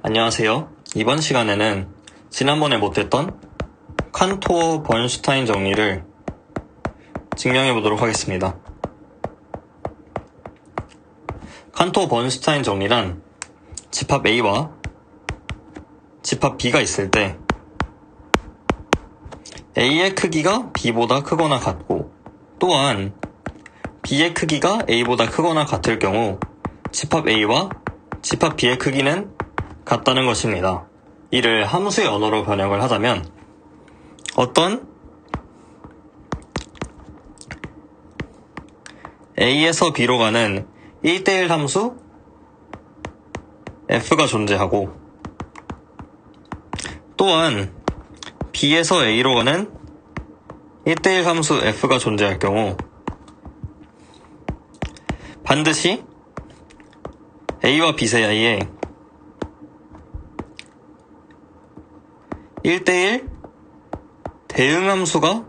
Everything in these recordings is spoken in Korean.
안녕하세요. 이번 시간에는 지난번에 못했던 칸토어 번슈타인 정리를 증명해 보도록 하겠습니다. 칸토어 번슈타인 정리란 집합 A와 집합 B가 있을 때 A의 크기가 B보다 크거나 같고 또한 B의 크기가 A보다 크거나 같을 경우 집합 A와 집합 B의 크기는 같다는 것입니다. 이를 함수의 언어로 번역을 하자면 어떤 A에서 B로 가는 1대1 함수 F가 존재하고 또한 B에서 A로 가는 1대1 함수 F가 존재할 경우 반드시 A와 B 사이에 1대1 대응함수가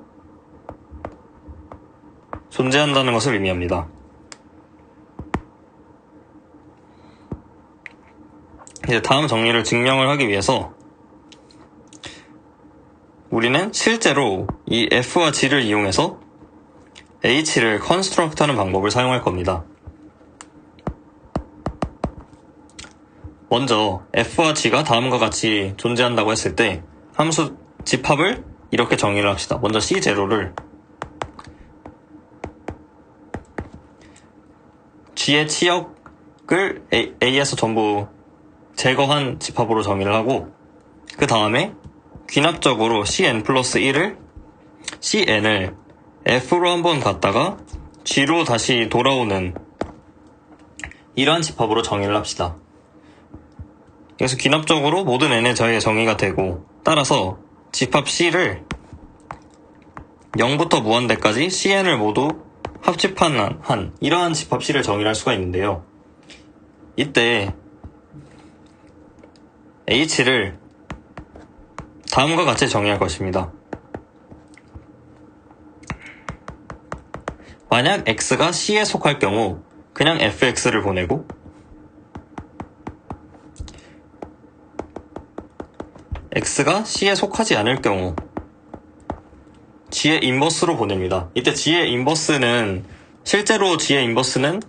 존재한다는 것을 의미합니다. 이제 다음 정리를 증명을 하기 위해서 우리는 실제로 이 F와 G를 이용해서 H를 컨스트럭트 하는 방법을 사용할 겁니다. 먼저 F와 G가 다음과 같이 존재한다고 했을 때 함수 집합을 이렇게 정의를 합시다. 먼저 C0를 G의 치역을 A, A에서 전부 제거한 집합으로 정의를 하고 그 다음에 귀납적으로 Cn 플러스 1을 Cn을 F로 한번 갔다가 G로 다시 돌아오는 이러한 집합으로 정의를 합시다. 그래서 귀납적으로 모든 n의 저의 정의가 되고 따라서 집합 C를 0부터 무한대까지 Cn을 모두 합집한 한 이러한 집합 C를 정의할 수가 있는데요. 이때 H를 다음과 같이 정의할 것입니다. 만약 X가 C에 속할 경우 그냥 fx를 보내고 x가 c에 속하지 않을 경우 g의 인버스로 보냅니다. 이때 g의 인버스는 실제로 g의 인버스는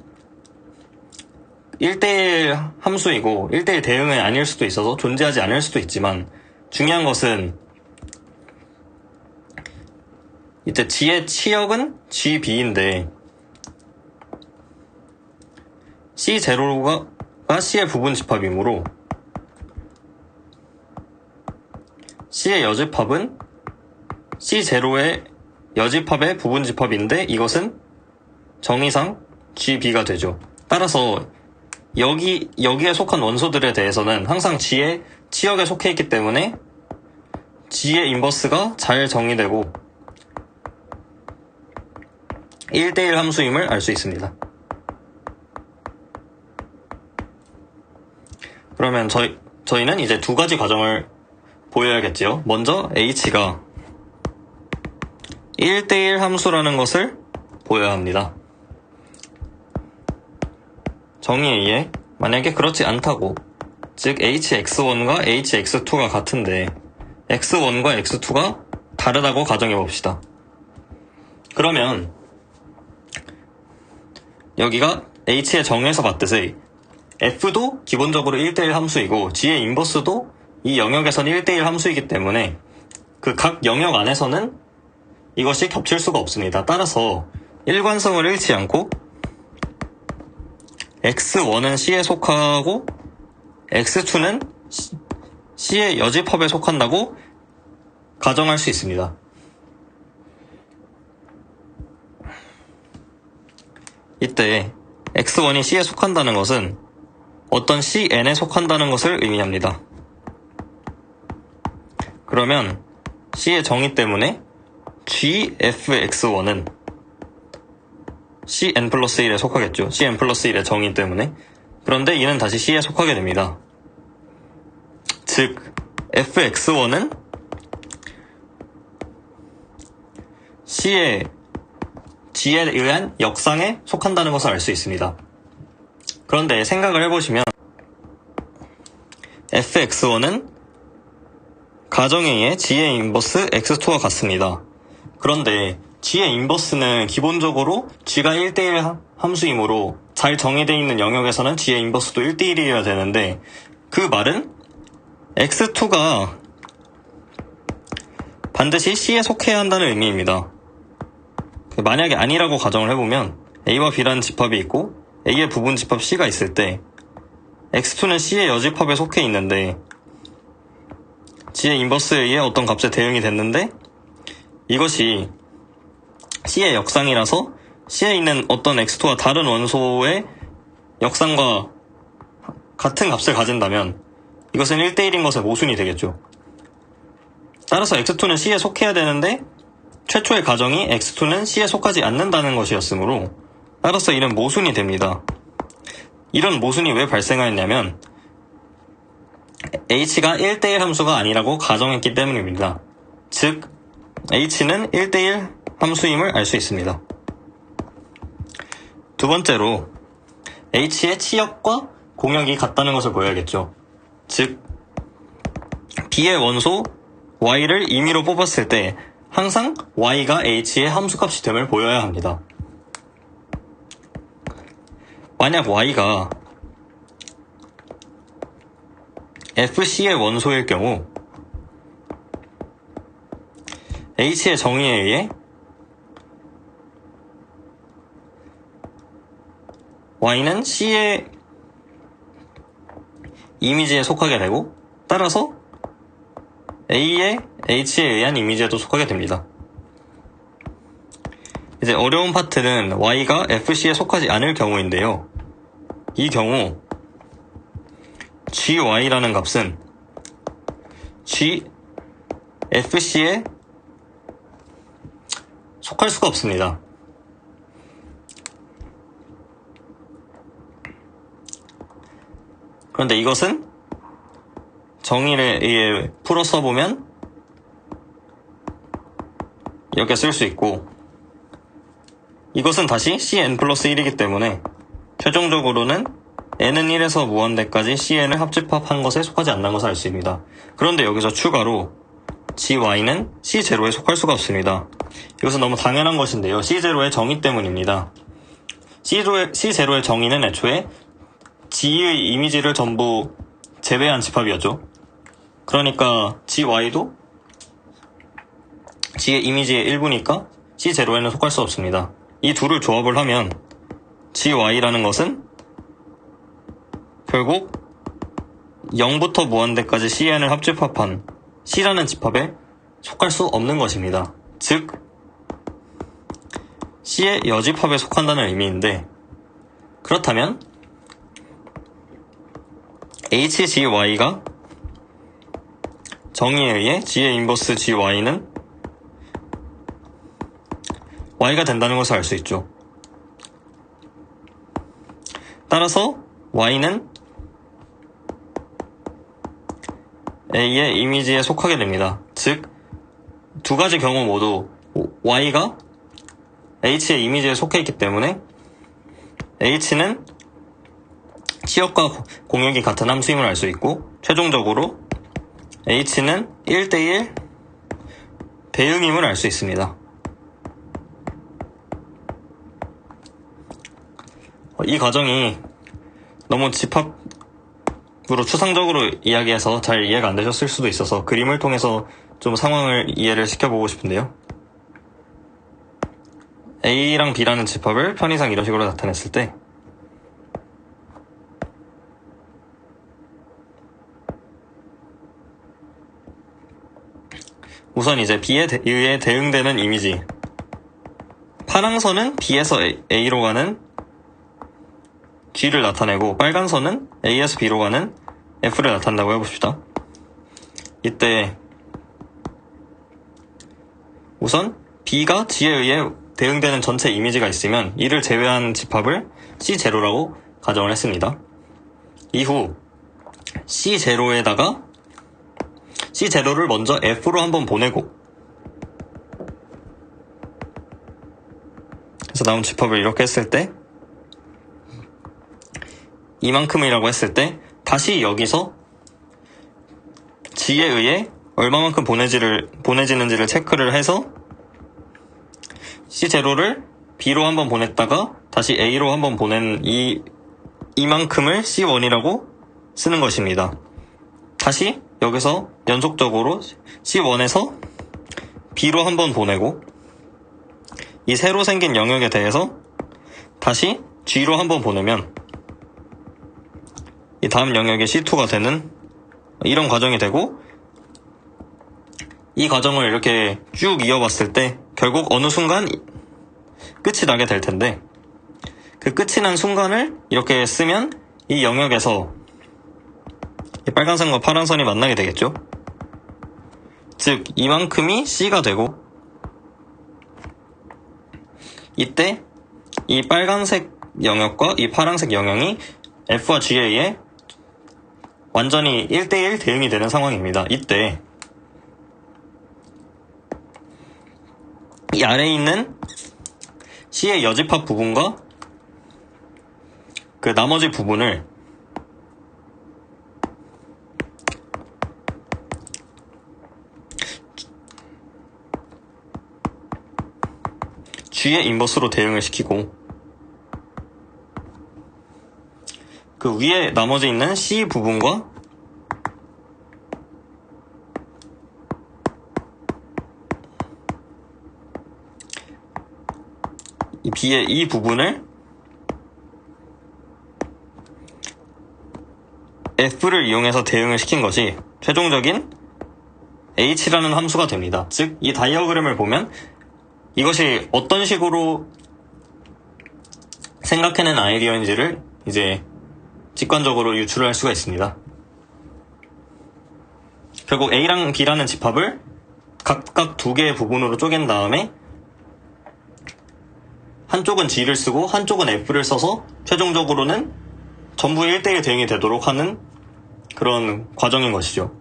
1대1 함수이고 1대1 대응이 아닐 수도 있어서 존재하지 않을 수도 있지만 중요한 것은 이때 g의 치역은 gb인데 c0가 c의 부분 집합이므로 C의 여집합은 C0의 여집합의 부분 집합인데 이것은 정의상 GB가 되죠. 따라서 여기, 여기에 속한 원소들에 대해서는 항상 G의 치역에 속해 있기 때문에 G의 인버스가 잘 정의되고 1대1 함수임을 알 수 있습니다. 그러면 저희, 저희는 이제 두 가지 과정을 보여야겠지요. 먼저 h가 1대1 함수라는 것을 보여야 합니다. 정의에 의해 만약에 그렇지 않다고 즉 hx1과 hx2가 같은데 x1과 x2가 다르다고 가정해 봅시다. 그러면 여기가 h의 정에서 봤듯이 f도 기본적으로 1대1 함수이고 g의 인버스도 이 영역에선 1대1 함수이기 때문에 그 각 영역 안에서는 이것이 겹칠 수가 없습니다. 따라서 일관성을 잃지 않고 x1은 c에 속하고 x2는 c의 여집합에 속한다고 가정할 수 있습니다. 이때 x1이 c에 속한다는 것은 어떤 cn에 속한다는 것을 의미합니다. 그러면 C의 정의 때문에 GFX1은 CN 플러스 1에 속하겠죠. CN 플러스 1의 정의 때문에. 그런데 이는 다시 C에 속하게 됩니다. 즉, FX1은 C의 G에 의한 역상에 속한다는 것을 알 수 있습니다. 그런데 생각을 해보시면 fx1은 가정A의 g의 인버스 x2와 같습니다. 그런데 g의 인버스는 기본적으로 g가 1대1 함수이므로 잘 정의되어 있는 영역에서는 g의 인버스도 1대1이어야 되는데 그 말은 x2가 반드시 c에 속해야 한다는 의미입니다. 그 만약에 아니라고 가정을 해보면 a와 b라는 집합이 있고 a의 부분 집합 c가 있을 때 x2는 c의 여집합에 속해 있는데 g의 인버스에 의해 어떤 값에 대응이 됐는데 이것이 c의 역상이라서 c에 있는 어떤 x2와 다른 원소의 역상과 같은 값을 가진다면 이것은 1대1인 것의 모순이 되겠죠. 따라서 x2는 c에 속해야 되는데 최초의 가정이 x2는 c에 속하지 않는다는 것이었으므로 따라서 이는 모순이 됩니다. 이런 모순이 왜 발생하였냐면 h가 1대1 함수가 아니라고 가정했기 때문입니다. 즉 h는 1대1 함수임을 알 수 있습니다. 두 번째로 h의 치역과 공역이 같다는 것을 보여야겠죠. 즉 b의 원소 y를 임의로 뽑았을 때 항상 y가 h의 함수값이 됨을 보여야 합니다. 만약 y가 fc의 원소일 경우 h의 정의에 의해 y는 c의 이미지에 속하게 되고 따라서 a의 h에 의한 이미지에도 속하게 됩니다. 이제 어려운 파트는 y가 fc에 속하지 않을 경우인데요. 이 경우 gy라는 값은 g fc에 속할 수가 없습니다. 그런데 이것은 정의를 의해 풀어 써보면 이렇게 쓸 수 있고 이것은 다시 cn 플러스 1이기 때문에 최종적으로는 n은 1에서 무한대까지 cn을 합집합한 것에 속하지 않는 것을 알 수 있습니다. 그런데 여기서 추가로 gy는 c0에 속할 수가 없습니다. 이것은 너무 당연한 것인데요. c0의 정의 때문입니다. c0의, c0의 정의는 애초에 g의 이미지를 전부 제외한 집합이었죠. 그러니까 gy도 g의 이미지의 일부니까 c0에는 속할 수 없습니다. 이 둘을 조합을 하면 gy라는 것은 결국 0부터 무한대까지 cn을 합집합한 c라는 집합에 속할 수 없는 것입니다. 즉 c의 여집합에 속한다는 의미인데 그렇다면 hgy가 정의에 의해 g의 인버스 gy는 y가 된다는 것을 알 수 있죠. 따라서 y는 a의 이미지에 속하게 됩니다. 즉, 두 가지 경우 모두 y가 h의 이미지에 속해 있기 때문에 h는 치역과 공역이 같은 함수임을 알 수 있고 최종적으로 h는 1대1 대응임을 알 수 있습니다. 이 과정이 너무 집합 으로 추상적으로 이야기해서 잘 이해가 안 되셨을 수도 있어서 그림을 통해서 좀 상황을 이해를 시켜보고 싶은데요. A랑 B라는 집합을 편의상 이런 식으로 나타냈을 때 우선 이제 B에 대- 의해 대응되는 이미지 파란 선은 B에서 A, 로 가는 G를 나타내고 빨간 선은 A에서 B로 가는 F를 나타낸다고 해봅시다. 이때 우선 B가 G에 의해 대응되는 전체 이미지가 있으면 이를 제외한 집합을 C0라고 가정을 했습니다. 이후 C0에다가 C0를 먼저 F로 한번 보내고 그래서 나온 집합을 이렇게 했을 때 이만큼이라고 했을 때 다시 여기서 G에 의해 얼마만큼 보내지를, 보내지는지를 체크를 해서 C0를 B로 한번 보냈다가 다시 A로 한번 보낸 이, 이만큼을 C1이라고 쓰는 것입니다. 다시 여기서 연속적으로 C1에서 B로 한번 보내고 이 새로 생긴 영역에 대해서 다시 G로 한번 보내면 이 다음 영역이 C2가 되는 이런 과정이 되고 이 과정을 이렇게 쭉 이어봤을 때 결국 어느 순간 끝이 나게 될 텐데 그 끝이 난 순간을 이렇게 쓰면 이 영역에서 이 빨간 선과 파란 선이 만나게 되겠죠? 즉 이만큼이 C가 되고 이때 이 빨간색 영역과 이 파란색 영역이 F와 G에 의해 완전히 1대1 대응이 되는 상황입니다. 이때 이 아래에 있는 C의 여집합 부분과 그 나머지 부분을 G의 인버스로 대응을 시키고 그 위에 나머지 있는 C 부분과 이 B의 이 부분을 F를 이용해서 대응을 시킨 것이 최종적인 H라는 함수가 됩니다. 즉, 이 다이어그램을 보면 이것이 어떤 식으로 생각해낸 아이디어인지를 이제 직관적으로 유출할 수가 있습니다. 결국 A랑 B라는 집합을 각각 두 개의 부분으로 쪼갠 다음에 한쪽은 G를 쓰고 한쪽은 F를 써서 최종적으로는 전부 1대1 대응이 되도록 하는 그런 과정인 것이죠.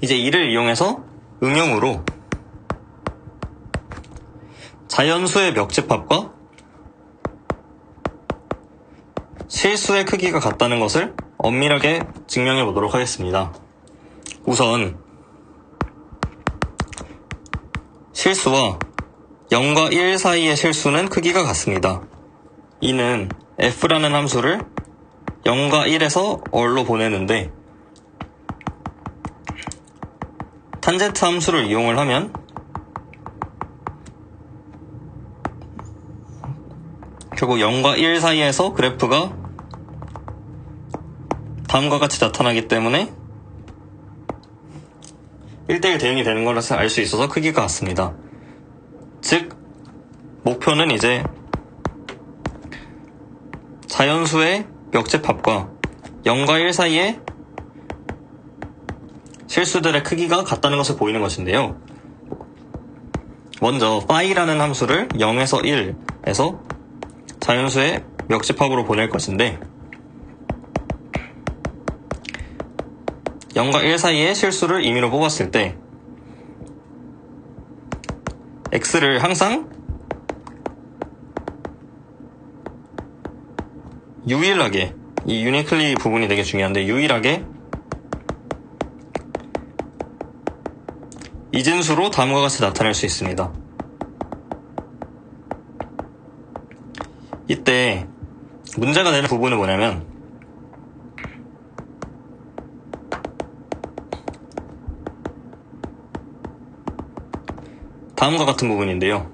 이제 이를 이용해서 응용으로 자연수의 멱집합과 실수의 크기가 같다는 것을 엄밀하게 증명해 보도록 하겠습니다. 우선 실수와 0과 1 사이의 실수는 크기가 같습니다. 이는 f라는 함수를 0과 1에서 얼로 보내는데 탄젠트 함수를 이용을 하면 결국 0과 1 사이에서 그래프가 다음과 같이 나타나기 때문에 1대1 대응이 되는 것을 알 수 있어서 크기가 같습니다. 즉, 목표는 이제 자연수의 멱집합과 0과 1 사이의 실수들의 크기가 같다는 것을 보이는 것인데요. 먼저 phi라는 함수를 0에서 1에서 자연수의 멱집합으로 보낼 것인데 0과 1 사이의 실수를 임의로 뽑았을 때 x를 항상 유일하게 이 유니클리 부분이 되게 중요한데 유일하게 이진수로 다음과 같이 나타낼 수 있습니다. 이때 문제가 되는 부분은 뭐냐면 다음과 같은 부분인데요.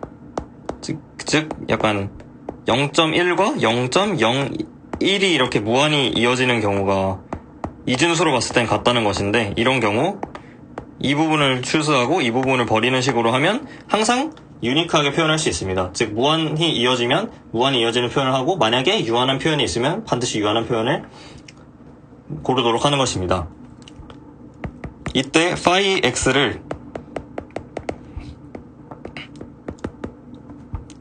즉, 즉 약간 0.1과 0.01이 이렇게 무한히 이어지는 경우가 이진수로 봤을 땐 같다는 것인데 이런 경우 이 부분을 추수하고 이 부분을 버리는 식으로 하면 항상 유니크하게 표현할 수 있습니다. 즉 무한히 이어지면 무한히 이어지는 표현을 하고 만약에 유한한 표현이 있으면 반드시 유한한 표현을 고르도록 하는 것입니다. 이때 phi x를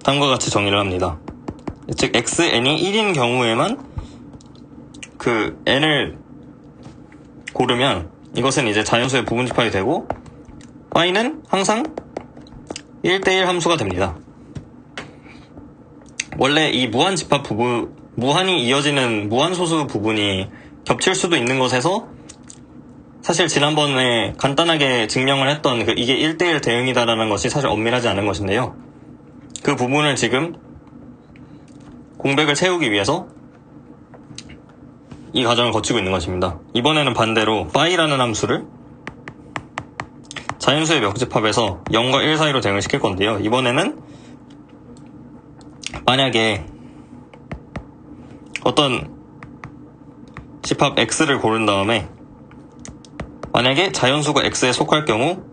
다음과 같이 정의를 합니다. 즉 xn이 1인 경우에만 그 n을 고르면 이것은 이제 자연수의 부분 집합이 되고 y는 항상 1대1 함수가 됩니다. 원래 이 무한 집합 부분, 무한이 이어지는 무한소수 부분이 겹칠 수도 있는 것에서 사실 지난번에 간단하게 증명을 했던 그 이게 1대1 대응이다라는 것이 사실 엄밀하지 않은 것인데요. 그 부분을 지금 공백을 채우기 위해서 이 과정을 거치고 있는 것입니다. 이번에는 반대로 phi라는 함수를 자연수의 멱집합에서 0과 1 사이로 대응을 시킬 건데요. 이번에는 만약에 어떤 집합 x를 고른 다음에 만약에 자연수가 x에 속할 경우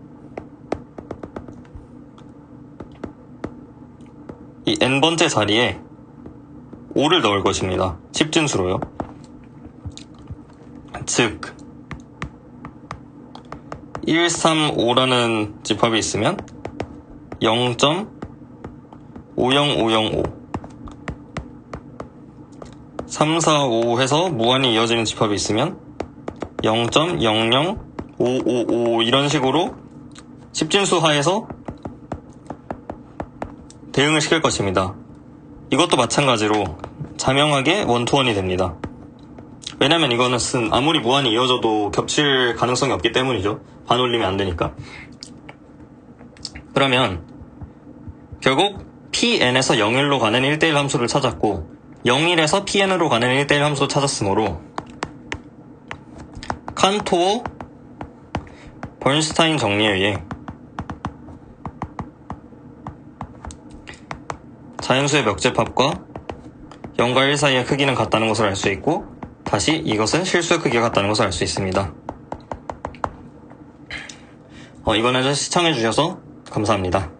이 n번째 자리에 5를 넣을 것입니다. 십진수로요. 즉 1, 3, 5라는 집합이 있으면 0.50505 3, 4, 5 해서 무한히 이어지는 집합이 있으면 0.00555 이런 식으로 십진수 하에서 대응을 시킬 것입니다. 이것도 마찬가지로 자명하게 원투원이 됩니다. 왜냐면 이거는 쓴 아무리 무한히 이어져도 겹칠 가능성이 없기 때문이죠. 반올림이 안 되니까. 그러면 결국 pn에서 0일로 가는 1대1 함수를 찾았고 0일에서 pn으로 가는 1대1 함수 찾았으므로 칸토어 벌스타인 정리에 의해 자연수의 멱집합과 0과 1 사이의 크기는 같다는 것을 알 수 있고 다시 이것은 실수의 크기가 같다는 것을 알 수 있습니다. 어, 이번에도 시청해주셔서 감사합니다.